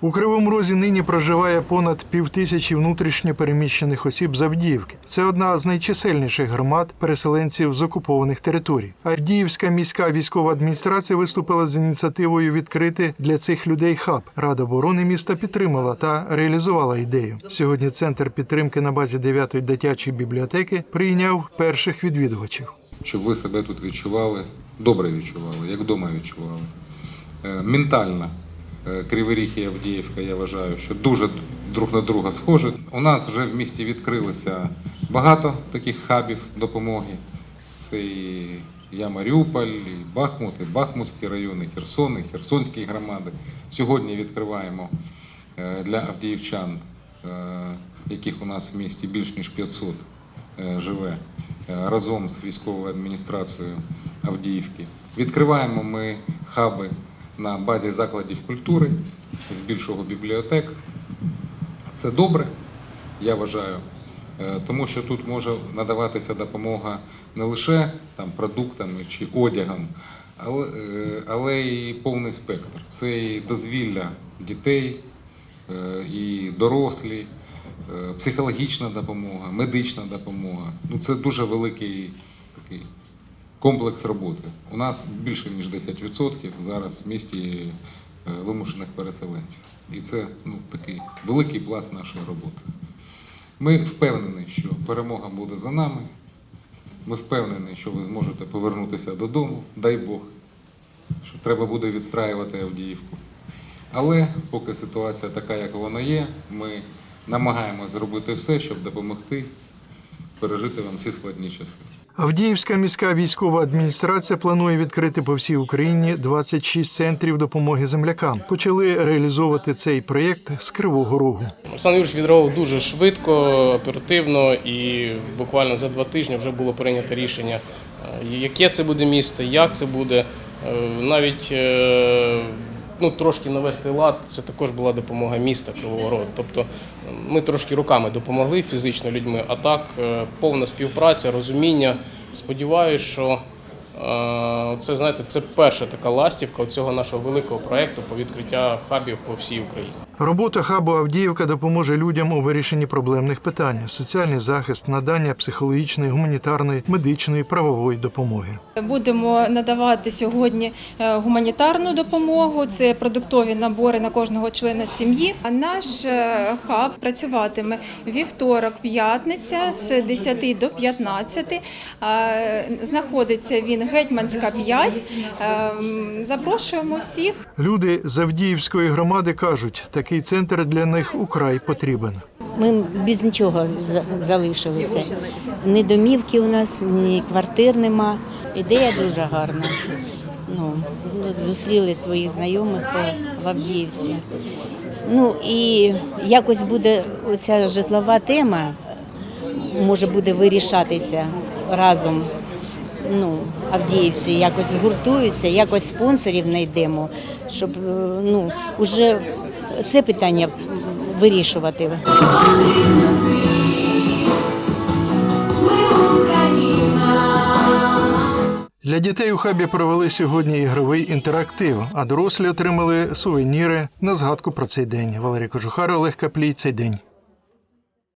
У Кривому Розі нині проживає понад півтисячі внутрішньо переміщених осіб з Авдіївки. Це одна з найчисельніших громад переселенців з окупованих територій. Авдіївська міська військова адміністрація виступила з ініціативою відкрити для цих людей хаб. Рада оборони міста підтримала та реалізувала ідею. Сьогодні центр підтримки на базі 9-ї дитячої бібліотеки прийняв перших відвідувачів. щоб ви себе тут відчували, добре відчували, як вдома відчували. Е, Ментально Кривий Ріг Авдіївка, я вважаю, що дуже друг на друга схожі. У нас вже в місті відкрилося багато таких хабів допомоги. Це і я Маріуполь, і Бахмут, і Бахмутський район, Херсон, і Херсонські громади. Сьогодні відкриваємо е, для авдіївчан, е, яких у нас в місті більш ніж 500 е, живе, е, разом з військовою адміністрацією Авдіївки. Відкриваємо ми хаби на базі закладів культури, збільшого бібліотек. Це добре, я вважаю, е, тому що тут може надаватися допомога не лише там, продуктами чи одягом, але, е, але і повний спектр. Це і дозвілля дітей, е, і дорослі, психологічна допомога, медична допомога. Ну, це дуже великий такий комплекс роботи. У нас більше ніж 10% зараз в місті е, вимушених переселенців. І це ну, такий великий пласт нашої роботи. Ми впевнені, що перемога буде за нами. Ми впевнені, що ви зможете повернутися додому, дай Бог, що треба буде відстраювати Авдіївку. Але поки ситуація така, як вона є, ми намагаємося зробити все, щоб допомогти пережити вам ці складні часи. Авдіївська міська військова адміністрація планує відкрити по всій Україні 26 центрів допомоги землякам. Почали реалізовувати цей проєкт з Кривого Рогу. Олександр Юрійович відреагував дуже швидко, оперативно, і буквально за два тижні вже було прийнято рішення, е, яке це буде місто, як це буде. Е, Навіть е, ну, трошки навести лад, це також була допомога міста Кривого. Тобто ми трошки руками допомогли фізично людьми, а так е, повна співпраця, розуміння. Сподіваюсь, що е, це знаєте, це перша така ластівка цього нашого великого проєкту по відкриття хабів по всій Україні. Робота хабу Авдіївка допоможе людям у вирішенні проблемних питань: соціальний захист, надання психологічної, гуманітарної, медичної, правової допомоги. Будемо надавати сьогодні е, гуманітарну допомогу. Це продуктові набори на кожного члена сім'ї. А наш е, хаб працюватиме вівторок, п'ятниця з 10 до 15. Е, Знаходиться він Гетьманська 5. Е, Запрошуємо всіх. Люди з Авдіївської громади кажуть, такий центр для них украй потрібен. Ми без нічого залишилися. Ні домівки у нас, ні квартир нема. Ідея дуже гарна. Ну, зустріли своїх знайомих в Авдіївці. Ну і якось буде оця житлова тема, може буде вирішатися разом. Ну, Авдіївці якось згуртуються, якось спонсорів знайдемо, щоб е, ну, уже це питання вирішувати. Для дітей у хабі провели сьогодні ігровий інтерактив, а дорослі отримали сувеніри на згадку про цей день. Валерій Кожухар, Олег Каплій. Цей день.